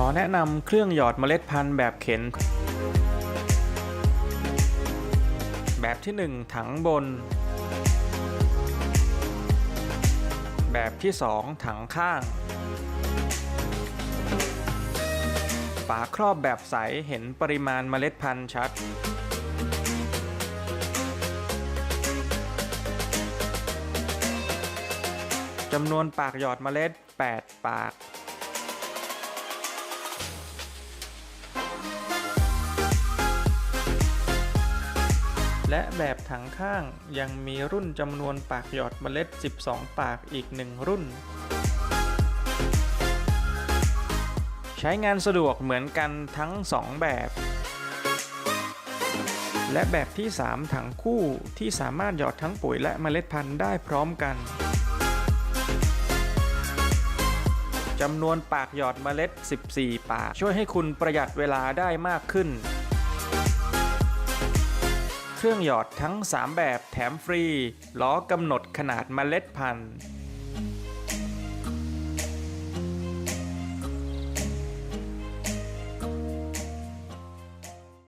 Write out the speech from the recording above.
ขอแนะนำเครื่องหยอดเมล็ดพันธุ์แบบเข็น แบบที่ 1 ถังบน แบบที่ 2 ถังข้าง ฝาครอบแบบใสเห็นปริมาณเมล็ดพันธุ์ชัด จำนวนปากหยอดเมล็ด 8 ปาก และแบบถังข้างยังมีรุ่นจำนวนปากหยอดเมล็ด 12 ปากอีก 1 รุ่น ใช้งานสะดวกเหมือนกันทั้ง 2 แบบ และแบบที่ 3 ถังคู่ที่สามารถหยอดทั้งปุ๋ยและเมล็ดพันธุ์ได้พร้อมกันจำนวนปากหยอดเมล็ด 14 ปาก ช่วยให้คุณประหยัดเวลาได้มากขึ้น รื่องหยอดทั้ง 3 แบบแถมฟรี ล้อกำหนดขนาดเมล็ดพันธุ์